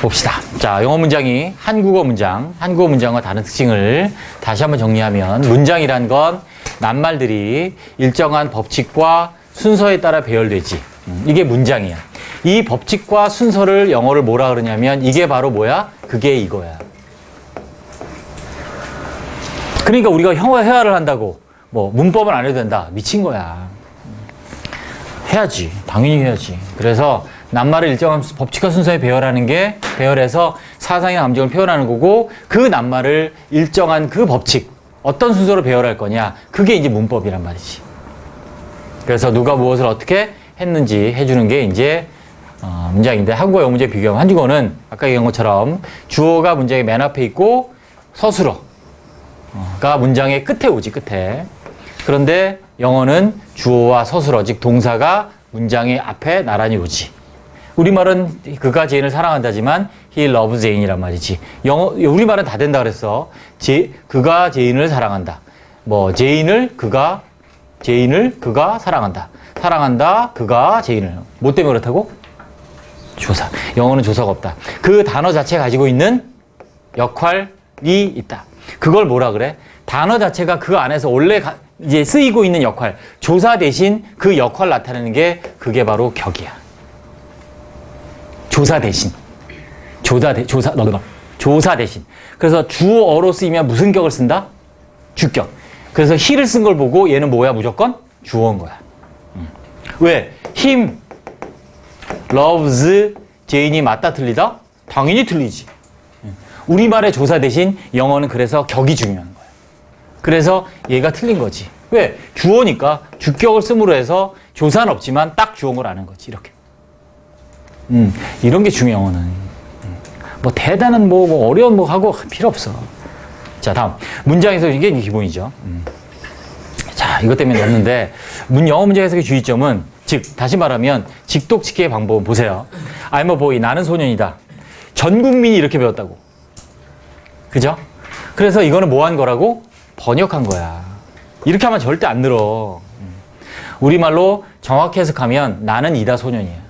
봅시다. 자, 영어 문장이 한국어 문장, 한국어 문장과 다른 특징을 다시 한번 정리하면 문장이란 건 낱말들이 일정한 법칙과 순서에 따라 배열되지. 음, 이게 문장이야. 이 법칙과 순서를 영어를 뭐라 그러냐면 이게 바로 뭐야? 그게 이거야. 그러니까 우리가 형어 회화를 한다고 뭐 문법은 안 해도 된다. 미친 거야. 해야지. 당연히 해야지. 그래서 낱말을 일정한 법칙과 순서에 배열하는 게 배열해서 사상의 감정을 표현하는 거고 그 낱말을 일정한 그 법칙 어떤 순서로 배열할 거냐 그게 이제 문법이란 말이지. 그래서 누가 무엇을 어떻게 했는지 해주는 게 이제 어, 문장인데 한국어 영어 문제 비교하면 한국어는 아까 얘기한 것처럼 주어가 문장의 맨 앞에 있고 서술어가 문장의 끝에 오지 끝에 그런데 영어는 주어와 서술어 즉 동사가 문장의 앞에 나란히 오지 우리말은 그가 제인을 사랑한다지만 he loves 제인이란 말이지 영어 우리말은 다 된다 그랬어 제, 그가 제인을 사랑한다 뭐 제인을 그가 제인을 그가 사랑한다 사랑한다 그가 제인을 뭐 때문에 그렇다고? 조사. 영어는 조사가 없다. 그 단어 자체가 가지고 있는 역할이 있다. 그걸 뭐라 그래? 단어 자체가 그 안에서 원래 가- 이제 쓰이고 있는 역할, 조사 대신 그 역할 나타내는 게 그게 바로 격이야. 조사 대신. 조사 대, 조사, 너, 너, 조사 대신. 그래서 주어로 쓰이면 무슨 격을 쓴다? 주격. 그래서 he를 쓴 걸 보고 얘는 뭐야? 무조건 주어인 거야. 음. 왜? him, loves 제인이 맞다 틀리다? 당연히 틀리지. 우리말의 조사 대신 영어는 그래서 격이 중요한 거야. 그래서 얘가 틀린 거지. 왜? 주어니까 주격을 씀으로 해서 조사는 없지만 딱 주어인 걸 아는 거지. 이렇게. 음, 이런 게 중요해, 영어는. 음, 뭐 대단한 뭐, 뭐 어려운 뭐 하고 필요 없어. 자, 다음. 문장에서 이게 기본이죠. 음. 자, 이것 때문에 넣었는데, 문 영어 문제 해석의 주의점은, 즉, 다시 말하면, 직독직해의 방법은 보세요. I'm a boy, 나는 소년이다. 전 국민이 이렇게 배웠다고. 그죠? 그래서 이거는 뭐 한 거라고? 번역한 거야. 이렇게 하면 절대 안 늘어. 음. 우리말로 정확히 해석하면, 나는 이다 소년이야.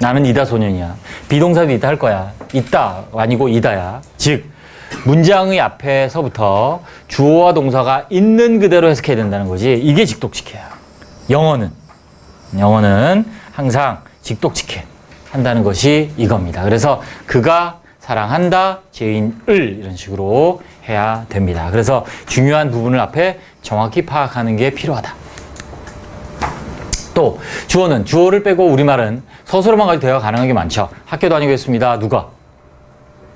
나는 이다 소년이야. 비동사도 있다 할 거야. 있다 아니고 이다야. 즉 문장의 앞에서부터 주어와 동사가 있는 그대로 해석해야 된다는 거지. 이게 직독직해야. 영어는 영어는 항상 직독직해 한다는 것이 이겁니다. 그래서 그가 사랑한다, 제인을 이런 식으로 해야 됩니다. 그래서 중요한 부분을 앞에 정확히 파악하는 게 필요하다. 또 주어는 주어를 빼고 우리말은 서술어만 가지고 대화가 가능한 게 많죠. 학교 다니겠습니다. 누가?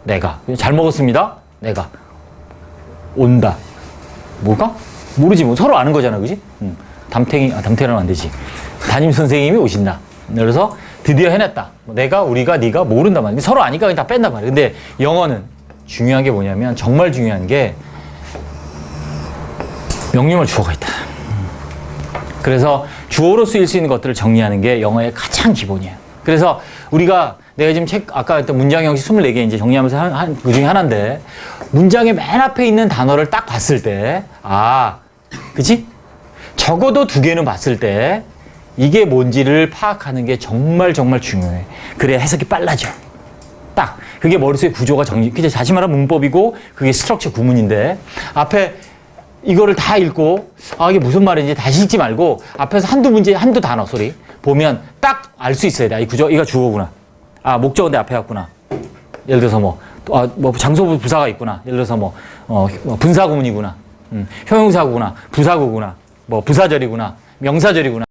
내가. 잘 먹었습니다. 내가. 온다. 뭐가? 모르지 뭐 서로 아는 거잖아, 그지? 응. 담탱이, 아, 담탱이라면 안 되지. 담임 선생님이 오신다. 그래서 드디어 해냈다. 뭐 내가, 우리가, 네가 모른단 말이야. 서로 아니까 그냥 다 뺀단 말이야. 근데 영어는 중요한 게 뭐냐면 정말 중요한 게 명령어 주어가 있다. 그래서 주어로 쓰일 수 있는 것들을 정리하는 게 영어의 가장 기본이에요. 그래서 우리가 내가 지금 책 아까 했던 문장 형식 24개 이제 정리하면서 한, 한, 그 중에 하나인데 문장의 맨 앞에 있는 단어를 딱 봤을 때 아, 그치? 적어도 두 개는 봤을 때 이게 뭔지를 파악하는 게 정말 정말 중요해. 그래야 해석이 빨라져. 딱 그게 머릿속에 구조가 정리. 그게 말하면 문법이고 그게 스트럭처 구문인데 앞에 이거를 다 읽고 아 이게 무슨 말인지 다시 읽지 말고 앞에서 한두 문제 한두 단어 소리 보면 딱 알 수 있어야 돼. 아, 이 구조 이거 주어구나. 아 목적은 내 앞에 왔구나. 예를 들어서 뭐, 아, 뭐 장소부 부사가 있구나. 예를 들어서 뭐, 어, 뭐 분사구문이구나. 음, 형용사구나. 부사구구나. 뭐 부사절이구나. 명사절이구나.